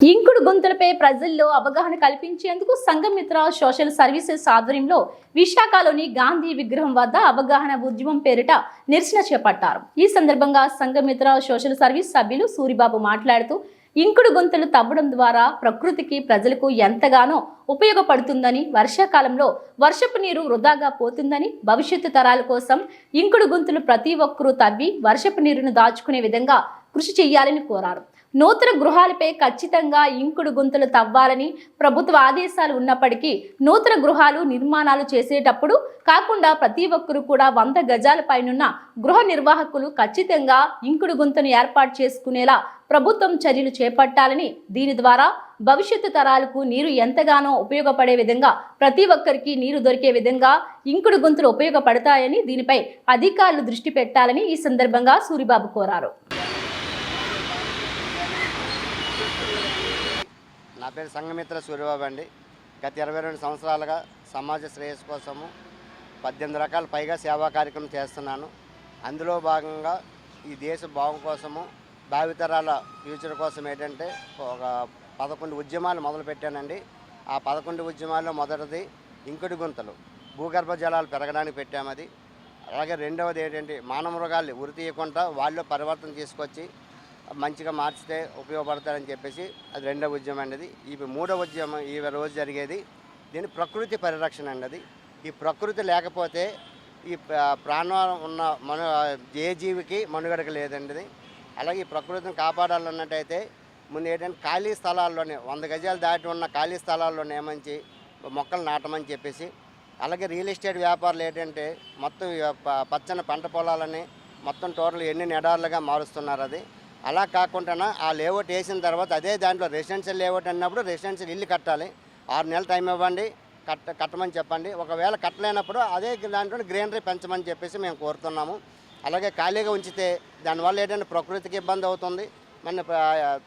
ఇంకుడు గొంతులపై ప్రజల్లో అవగాహన కల్పించేందుకు సంఘమిత్ర సోషల్ సర్వీసెస్ ఆధ్వర్యంలో విశాఖలోని గాంధీ విగ్రహం వద్ద అవగాహన ఉద్యమం పేరిట నిరసన చేపట్టారు. ఈ సందర్భంగా సంఘమిత్ర సోషల్ సర్వీస్ సభ్యులు సూరిబాబు మాట్లాడుతూ ఇంకుడు గుంతలు తవ్వడం ద్వారా ప్రకృతికి ప్రజలకు ఎంతగానో ఉపయోగపడుతుందని వర్షాకాలంలో వర్షపు నీరు వృధాగా పోతుందని భవిష్యత్తు తరాల కోసం ఇంకుడు గుంతులు ప్రతి ఒక్కరూ తవ్వి వర్షపు నీరును దాచుకునే విధంగా కృషి చేయాలని కోరారు. నూతన గృహాలపై ఖచ్చితంగా ఇంకుడు గుంతలు తవ్వాలని ప్రభుత్వ ఆదేశాలు ఉన్నప్పటికీ నూతన గృహాలు నిర్మాణాలు చేసేటప్పుడు కాకుండా ప్రతి ఒక్కరూ కూడా వంద గజాల పైనున్న గృహ నిర్వాహకులు ఖచ్చితంగా ఇంకుడు గుంతను ఏర్పాటు చేసుకునేలా ప్రభుత్వం చర్యలు చేపట్టాలని దీని ద్వారా భవిష్యత్తు తరాలకు నీరు ఎంతగానో ఉపయోగపడే విధంగా ప్రతి ఒక్కరికి నీరు దొరికే విధంగా ఇంకుడు గుంతలు ఉపయోగపడతాయని దీనిపై అధికారులు దృష్టి పెట్టాలని ఈ సందర్భంగా సూరిబాబు కోరారు. నా పేరు సంఘమిత్ర సూర్యబాబు అండి. గత ఇరవై రెండు సంవత్సరాలుగా సమాజ శ్రేయస్సు కోసము పద్దెనిమిది రకాల పైగా సేవా కార్యక్రమం చేస్తున్నాను. అందులో భాగంగా ఈ దేశ బాగు కోసము భావితరాల ఫ్యూచర్ కోసం ఏంటంటే ఒక పదకొండు ఉద్యమాలు మొదలుపెట్టానండి. ఆ పదకొండు ఉద్యమాల్లో మొదటిది ఇంకుడు గుంతలు భూగర్భ జలాలు పెరగడానికి పెట్టామది. అలాగే రెండవది ఏంటంటే మానవ మృగాల్ని ఉరి తీయకుండా వాళ్ళు పరివర్తన తీసుకొచ్చి మంచిగా మార్చితే ఉపయోగపడతారని చెప్పేసి అది రెండవ ఉద్యమం అనేది ఈ మూడవ ఉద్యమం ఈ రోజు జరిగేది దీని ప్రకృతి పరిరక్షణ అండి అది. ఈ ప్రకృతి లేకపోతే ఈ ప్రాణం ఉన్న మన ఏ జీవికి మనుగడక లేదండి అలాగే ఈ ప్రకృతిని కాపాడాలన్నట్టయితే ముందు ఏంటంటే ఖాళీ స్థలాల్లోనే వంద గజాలు దాటి ఉన్న ఖాళీ స్థలాల్లోనే ఏమంచి మొక్కలు నాటమని చెప్పేసి అలాగే రియల్ ఎస్టేట్ వ్యాపారులు ఏంటంటే మొత్తం పచ్చని పంట పొలాలని మొత్తం టోటల్ ఎన్ని నెడార్లుగా మారుస్తున్నారు అది. అలా కాకుండా ఆ లేఅవుట్ వేసిన తర్వాత అదే దాంట్లో రెసిడెన్షియల్ లేఅవుట్ అన్నప్పుడు రెసిడెన్షియల్ ఇల్లు కట్టాలి. ఆరు నెలలు టైం ఇవ్వండి కట్ట కట్టమని చెప్పండి. ఒకవేళ కట్టలేనప్పుడు అదే దాంట్లో గ్రీనరీ పెంచమని చెప్పేసి మేము కోరుతున్నాము. అలాగే ఖాళీగా ఉంచితే దానివల్ల ఏంటంటే ప్రకృతికి ఇబ్బంది అవుతుంది. మన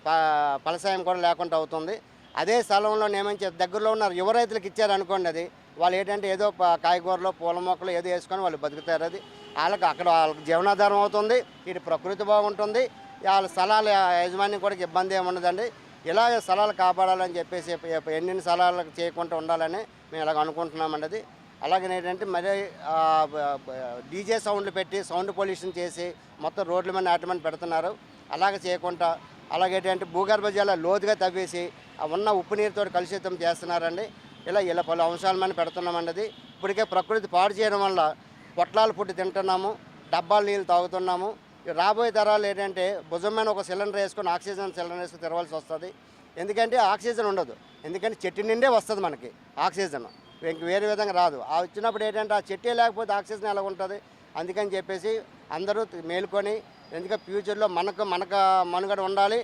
ప- ఫలసాయం కూడా లేకుండా అవుతుంది. అదే స్థలంలో ఏమని దగ్గరలో ఉన్న యువ రైతులకు ఇచ్చారనుకోండి అది. వాళ్ళు ఏంటంటే ఏదో కాయగూరలు పూల మొక్కలు ఏదో వేసుకొని వాళ్ళు బతుకుతారు అది. వాళ్ళకి అక్కడ వాళ్ళకి జీవనాధారం అవుతుంది. ఇటు ప్రకృతి బాగుంటుంది. వాళ్ళ స్థలాల యజమాని కూడా ఇబ్బంది ఏమి ఉండదండి ఇలాగ స్థలాలు కాపాడాలని చెప్పేసి ఎన్ని స్థలాలకు చేయకుండా ఉండాలని మేము ఇలాగ అనుకుంటున్నామండి అది అలాగే ఏంటంటే మరి డీజే సౌండ్లు పెట్టి సౌండ్ పొల్యూషన్ చేసి మొత్తం రోడ్ల మీద నాటమని పెడుతున్నారు. అలాగే చేయకుండా అలాగే ఏంటంటే భూగర్భ జల లోతుగా తవ్వేసి ఉన్న ఉప్పు నీరుతో కలుషితం చేస్తున్నారండి. ఇలా ఇలా పలు అంశాల మీద పెడుతున్నామండి ఇప్పటికే ప్రకృతి పాడు చేయడం వల్ల పొట్లాలు పుట్టి తింటున్నాము డబ్బాలు నీళ్ళు తాగుతున్నాము రాబోయే తరాలు ఏంటంటే భుజం మీద ఒక సిలిండర్ వేసుకొని ఆక్సిజన్ సిలిండర్ వేసుకొని తెరవాల్సి వస్తుంది. ఎందుకంటే ఆక్సిజన్ ఉండదు. ఎందుకంటే చెట్టు నిండే వస్తుంది మనకి ఆక్సిజన్. ఇంక వేరే విధంగా రాదు. ఆ వచ్చినప్పుడు ఏంటంటే ఆ చెట్టే లేకపోతే ఆక్సిజన్ ఎలా ఉంటుంది? అందుకని చెప్పేసి అందరూ మేలుకొని ఎందుకంటే ఫ్యూచర్లో మనకు మనకు మనుగడ ఉండాలి.